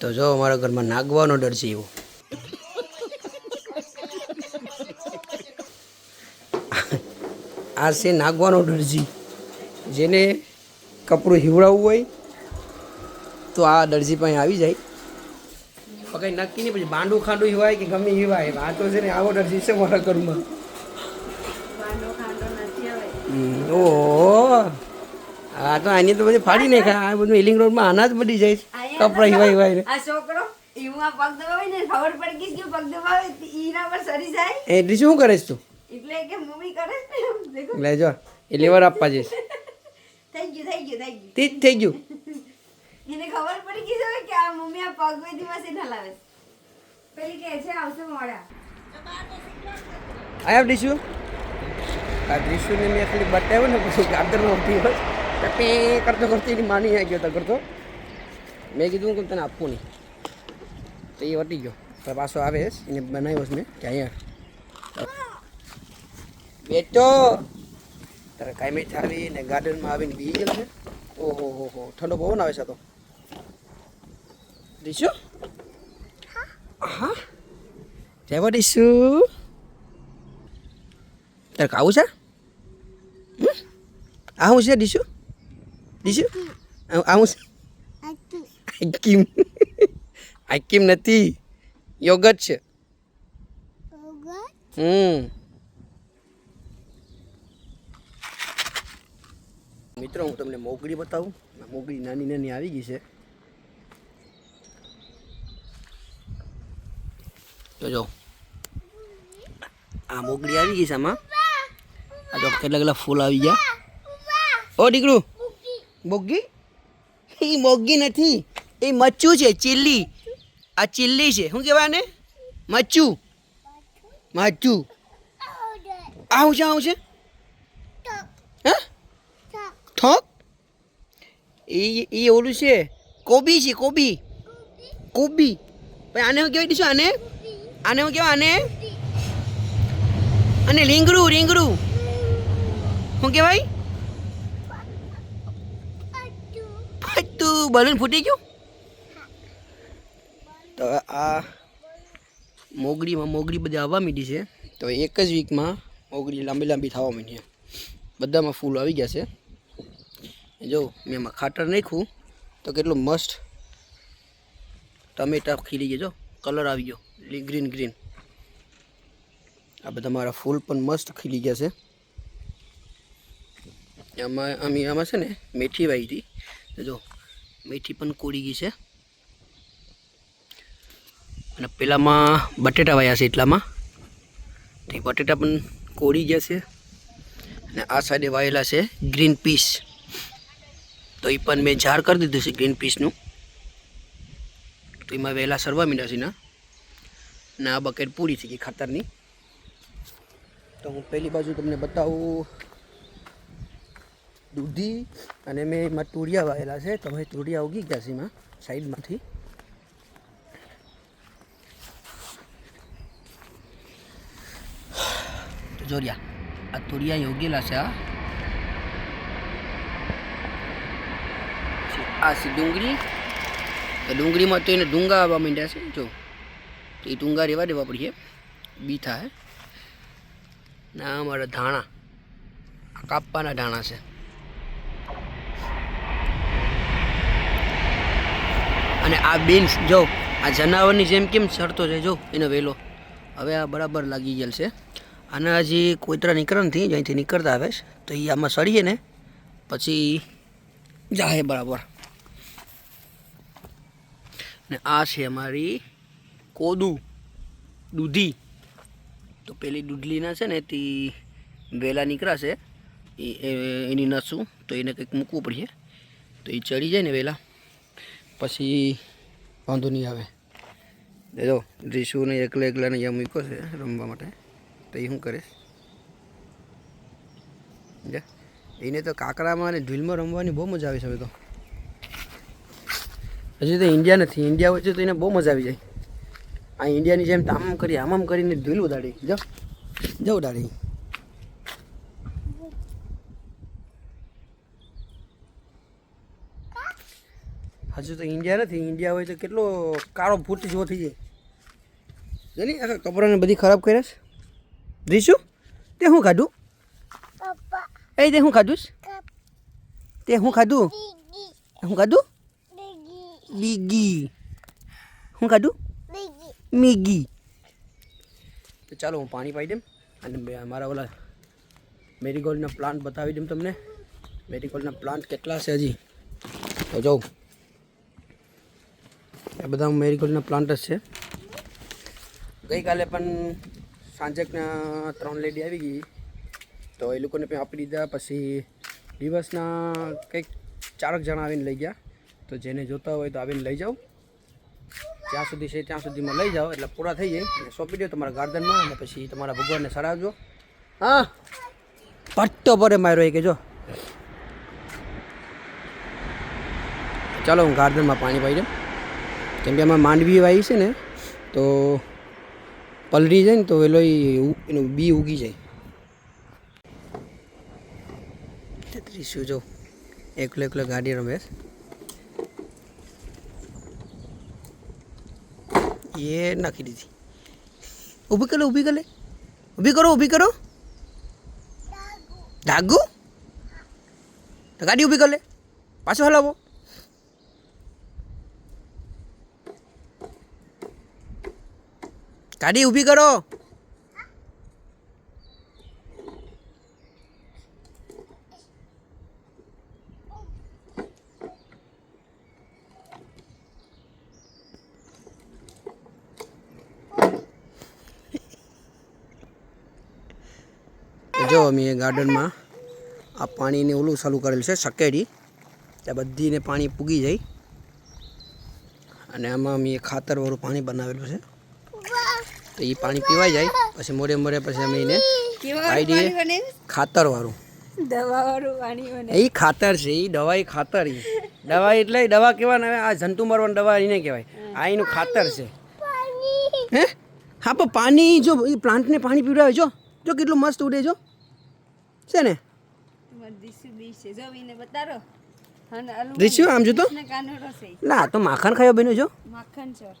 તો જો અમારા ઘરમાં નાગવાનો ડર છે એવો. આ છે નાગવાનો દરજી જેને કપડું હિવડાવવું હોય, તો આ દરજી પાસે આવી જાય. કંઈ નક્કી નહીં, પછી બાંડું ખાંડું હિવાય કે ગમે હિવાય. આ તો છે ને આવો દરજી છે મારા ઘરમાં. ઓહો. આ તો આની તો બધી ફાડી નાખ્યા આ બધું ઇલિંગ રોડમાં આના જ બધી જાય. કપડા હિવાય હિવાય આ છોકરો આ પગ દબાવે ને ખબર પડી ગઈ કે પગ દબાવે ઈના પર સરી જાય. એટલે શું કરે છે તું? એટલે કે મમ્મી કરે ને. દેખો. લે જો એ લેવર આપવા જઈશ. Thank you thank you thank you તે જ થઈ ગયું. એને ખબર પડી ગઈ છે કે આ મમ્મી આ પગ બે દિવસ એ હલાવે. પેલી કે છે આવશે મોડા. આયા ડીશુ? આ ડીશુને મેં ખાલી બતાવ્યો ને પછી ગાદર ઉઠી હોય પે કરતો કરતો એની માની આવી ગયો તો કરતો. મેં કીધું કે તને આપવું નહીં. તો એ વટી ગયો. તો પાછો આવે એને બનાવ્યો છે મેં કે અહીંયા. બેટો! તારે કાંઈ આવી ને ગાર્ડનમાં આવીને બી ગયેલો છે. ઓહો, હો હો. ઠંડો પવન આવે છે તો. ડીશુ? હા. જય દીશું તારે ખાવું છે? હમ? આ છે દીશું દીશું આવું છે? આઈસ્ક્રીમ આઈસ્ક્રીમ નથી. યોગટ છે. હમ. મિત્રો હું તમને મોગળી બતાવું. મોગળી નાની નાની આવી ગઈ છે. જોજો આ મોગળી આવી ગઈ છે આમાં. આ તો કેટલા કેટલા ફૂલ આવી ગયા. ઓ દીકરું. મોગી? એ મોગી નથી. એ મચ્છું છે, ચીલ્લી. આ ચીલ્લી છે. શું કહેવાય ને મચ્છું. મચ્છું. આવું છે આવું છે? હા? ઠોક? એ એ ઓલું છે. કોબી છે, કોબી. કોબી. પણ આને હું કહેવાય દીશું આને? આને શું કહેવાય, આને? અને રીંગણું રીંગણું શું કહેવાય? ફટું બલૂન ફૂટી ગયું? તો આ મોગરીમાં મોગરી બધી આવવા માંડી છે. તો એક જ વીકમાં મોગરી લાંબી લાંબી થવા માંડી બધામાં ફૂલ આવી ગયા છે. જો, મેં એમાં ખાતર નાખ્યું. તો કેટલું મસ્ત ટમેટા ખીલી ગયા, જો. કલર આવી ગયો. Green green. આ બધા મારા ફૂલ પણ મસ્ત ખીલી ગયા છે. આમાં આમ આમાં છે ને મેથી વાવી હતી જો, મેથી પણ કોળી ગઈ છે. અને પેલામાં બટેટા વાયા છે એટલામાં. તો બટેટા પણ કોળી ગયા છે અને આ સાઈડે વાયેલા છે ગ્રીન પીસ. તો એ પણ મેં ઝાડ કરી દીધું છે ગ્રીન પીસનું. તો એમાં વહેલા સરવા મીડ્યા છે ના. આ બકેટ પૂરી થઈ ગઈ ખાતરની. તો હું પહેલી બાજુ તમને બતાવું. દૂધી અને મેં એમાં તુરિયા વાવેલા છે. તમે તુરિયા ઉગી ગયા છે એમાં સાઈડમાંથી. જોરિયા આ તુરિયા યોગેલા છે આ આ છે ડુંગળી ડુંગળીમાં તો એને ડુંગા આવવા માંડ્યા છે જો તો એ ડુંગા રહેવા દેવા પડીએ બી થાય ને અમારા ધાણા આ કાપવાના ધાણા છે અને આ બીન્સ જો, આ જનાવરની જેમ કેમ ચડતો છે જો, એનો વેલો. હવે આ બરાબર લાગી ગયેલ છે. આના હજી કોઈતરા નીકળે નથી જ્યાંથી નીકળતા આવે છે, તો એ આમાં સળીએ ને, પછી જાહે બરાબર. ને આ છે અમારી કોદુ દૂધી. તો પેલી દૂધલીના છે ને તે વેલા નીકળાશે એની નસું, તો એને કંઈક મૂકવું પડશે. તો એ ચડી જાય ને વેલા. પછી વાંધો નહીં આવે. જો રીશુને એકલા એકલાને અહીંયા મૂક્યો છે રમવા માટે. તો એ શું કરે? સમજ્યા? એને તો કાકડામાં અને ઢીલમાં રમવાની બહુ મજા આવી છે તો. હજી તો ઇન્ડિયા નથી. ઇન્ડિયા વચ્ચે તો એને બહુ મજા આવી જાય. આ ઇન્ડિયાની જેમ આમ કરી, આમ આમ કરીને ધૂલ ઉડાડી. જાઓ જાઓ ઉડાડી. હજુ તો ઇન્ડિયા નથી. ઇન્ડિયા હોય તો કેટલો કાળો ફૂટ જેવો થઈ જાય. આખા કપડાને બધી ખરાબ કર્યા છે. રીશું તે શું ખાધું? એ તે શું ખાધું? તે શું ખાધું? શું ખાધું? બીગી. શું ખાધું? મેગી. તો ચાલો હું પાણી પાઈ દઉં અને મારા ઓલા મેરીગોલ્ડના પ્લાન્ટ બતાવી દઉં તમને. મેરીગોલ્ડના પ્લાન્ટ કેટલા છે હજી? તો જાઉં એ બધા મેરીગોલ્ડના પ્લાન્ટ જ છે. ગઈકાલે પણ સાંજેકના ત્રણ લેડી આવી ગઈ. તો એ લોકોને પણ આપી દીધા. પછી દિવસના કંઈક ચારક જણા આવીને લઈ ગયા. તો જેને જોતા હોય તો આવીને લઈ જાઓ. જ્યાં સુધી છે ત્યાં સુધીમાં લઈ જાઓ. એટલે પૂરા થઈ જાય. અને સોંપી દો તમારા ગાર્ડનમાં અને પછી તમારા ભગવાનને સરાવજો હા. પટ્ટો પરે માર્યો એ કે ચાલો હું ગાર્ડનમાં પાણી પાઈ દઉં. કેમ કે આમાં માંડવી વાવી છે ને, તો પલરી જાય ને તો એલો એનું બી ઉગી જાય. ત્રીસું જો, એકલો એકલો ગાડી રમે. એ નાખી દીધી. ઊભી કરે ઊભી કરે. ઊભી કરો ઊભી કરો. ડાગુ ગાડી ઊભી કરે પાછો હલાવો. ગાડી ઊભી કરો. જો, અમે ગાર્ડનમાં આ પાણીને ઓલું ચાલુ કરેલું છે, સકેડી. ત્યાં બધીને પાણી પૂગી જાય. અને આમાં અમે ખાતરવાળું પાણી બનાવેલું છે. તો એ પાણી પીવાઈ જાય. પછી મોડે મોડે પછી અમે એને પાણી ખાતરવાળું. વાળું એ ખાતર છે એ દવા એ ખાતર એ દવા એટલે દવા કહેવાય આ જંતુ મારવાની દવા એને કહેવાય. આ એનું ખાતર છે. હે? હા પણ પાણી જો એ પ્લાન્ટને પાણી પીવડાવે જો. જો કેટલું મસ્ત ઉડે જો. છે ને? છે. રીસ્યું આમ જો તો. ને તો માખણ ખાયો બેનો જો. માખણ ચોર